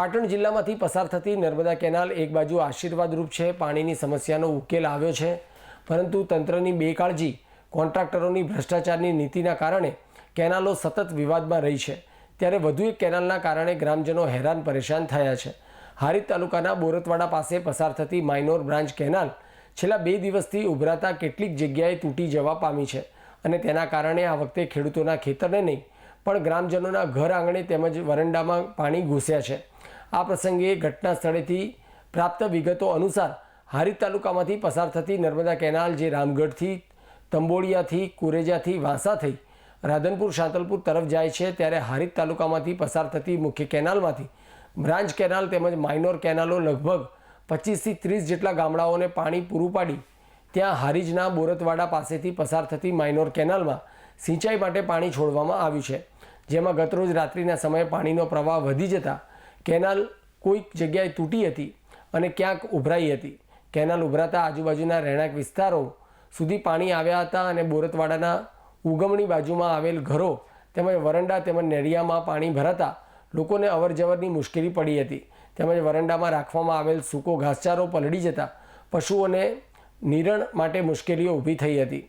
પાટણ જિલ્લામાંથી પસાર થતી નર્મદા કેનાલ એક બાજુ આશીર્વાદરૂપ છે. પાણીની સમસ્યાનો ઉકેલ આવ્યો છે. પરંતુ તંત્રની બેકાળજી કોન્ટ્રાક્ટરોની ભ્રષ્ટાચારની નીતિના કારણે કેનાલો સતત વિવાદમાં રહી છે. ત્યારે વધુ એક કેનાલના કારણે ગ્રામજનો હેરાન પરેશાન થયા છે. હારીજ તાલુકાના બોરતવાડા પાસે પસાર થતી માઇનોર બ્રાન્ચ કેનાલ છેલ્લા બે દિવસથી ઉભરાતા કેટલીક જગ્યાએ તૂટી જવા પામી છે અને તેના કારણે આ વખતે ખેડૂતોના ખેતરને નહીં, પણ ગ્રામજનોના ઘર આંગણે તેમજ વરંડામાં પાણી ઘૂસ્યા છે. આ પ્રસંગે ઘટના સ્થળેથી પ્રાપ્ત વિગતો અનુસાર હારી તાલુકામાંથી પસાર થતી નર્મદા કેનાલ જે રામગઢથી તંબોળિયાથી કુરેજાથી વાંસા થઈ રાધનપુર, શાંતલપુર તરફ જાય છે, ત્યારે હારીજ તાલુકામાંથી પસાર થતી મુખ્ય કેનાલમાંથી બ્રાન્ચ કેનાલ તેમજ માઇનોર કેનાલો લગભગ પચીસથી ત્રીસ જેટલા ગામડાઓને પાણી પૂરું પાડી ત્યાં હારીજના બોરતવાડા પાસેથી પસાર થતી માઇનોર કેનાલમાં સિંચાઈ માટે પાણી છોડવામાં આવ્યું છે, જેમાં ગતરોજ રાત્રિના સમયે પાણીનો પ્રવાહ વધી જતા કેનાલ કોઈક જગ્યાએ તૂટી હતી અને ક્યાંક ઉભરાઈ હતી. કેનાલ ઉભરાતા આજુબાજુના રહેણાંક વિસ્તારો સુધી પાણી આવ્યા હતા અને બોરતવાડાના ઉગમણી બાજુમાં આવેલ ઘરો તેમજ વરંડા તેમજ નેરિયામાં પાણી ભરાતા લોકોને અવરજવરની મુશ્કેલી પડી હતી. તેમજ વરંડામાં રાખવામાં આવેલ સૂકો ઘાસચારો પલળી જતા પશુઓને નિરણ માટે મુશ્કેલીઓ ઊભી થઈ હતી.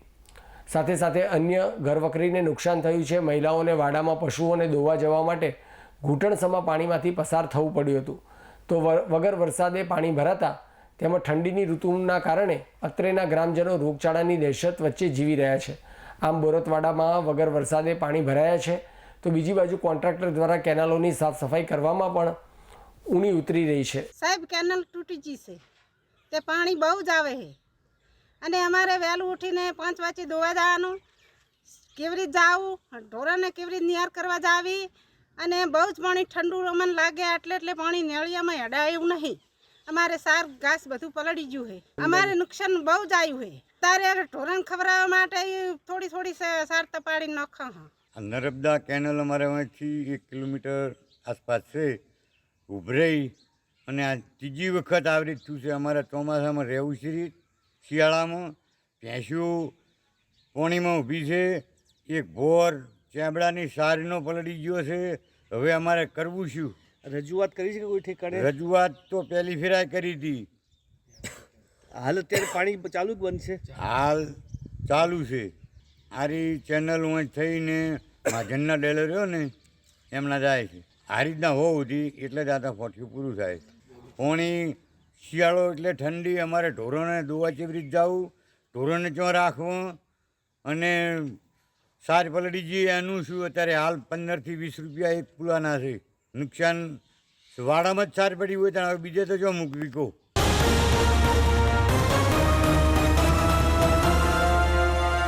સાથે સાથે અન્ય ઘરવકરીને નુકસાન થયું છે. મહિલાઓને વાડામાં પશુઓને દોવા જવા માટે ઘૂંટણસમા પાણીમાંથી પસાર થવું પડ્યું હતું. તો વગર વરસાદે પાણી ભરાતા તેમજ ઠંડીની ઋતુના કારણે અત્રેના ગ્રામજનો રોગચાળાની દહેશત વચ્ચે જીવી રહ્યા છે. આમ બોરતવાડામાં વગર વરસાદે પાણી ભરાયા છે, તો બીજી બાજુ કોન્ટ્રાક્ટર દ્વારા કેનાલોની સાફ સફાઈ કરવામાં પણ ઊણી ઉતરી રહી છે. સાહેબ, કેનલ તૂટી ગઈ છે તે પાણી બહુ જ આવે છે. અને અમારે વહેલું ઉઠીને પાંચ વાગે દોવા જવાનું, કેવી રીતે જાવું, ઢોરાને કેવી રીતે નિહાર કરવા જાવી અને બહુ જ પાણી ઠંડુ અમને લાગે એટલે એટલે પાણી નેળિયામાં અડાય એવું નહીં. અમારે સાર ઘાસ બધું પલળી ગયું છે અમારે નુકસાન બહુ જ આવ્યું છે તારે ઢોરણ ખવડાવવા માટે થોડી થોડી સાર તપાડી નાખો હા. નર્મદા કેનલ અમારે અહીંથી એક કિલોમીટર આસપાસ છે. ઉભરાઈ અને આ ત્રીજી વખત આવરી થયું છે અમારે ચોમાસામાં રહેવું છે. શિયાળામાં, ભેંસીઓ પોણીમાં ઊભી છે. એક ભોર ચેબડાની સારીનો પલળી ગયો છે. હવે અમારે કરવું શું? રજૂઆત કરી છે કે કોઈ ઠેકાણે? રજૂઆત તો પહેલી ફેરાય કરી હતી હાલ અત્યારે પાણી ચાલુ જ બંધ છે. હાલ ચાલુ છે. આરી ચેનલ હું થઈને મહાજનના ડેલર રહ્યો ને એમના જાય છે. આ રીતના હોવું હતી એટલે જ આ ફોટકી પૂરું થાય. પોણી શિયાળો એટલે ઠંડી અમારે ઢોરોને દોવા ચેવી રીતે જવું ઢોરોને ચો રાખવું અને સાર પલળી જઈએ એનું શું અત્યારે હાલ પંદરથી વીસ રૂપિયા એક પુલાના છે. નુકસાન, વાડામાં જ સાર પડી હોય ત્યાં બીજે તો જો મૂકવી કહું.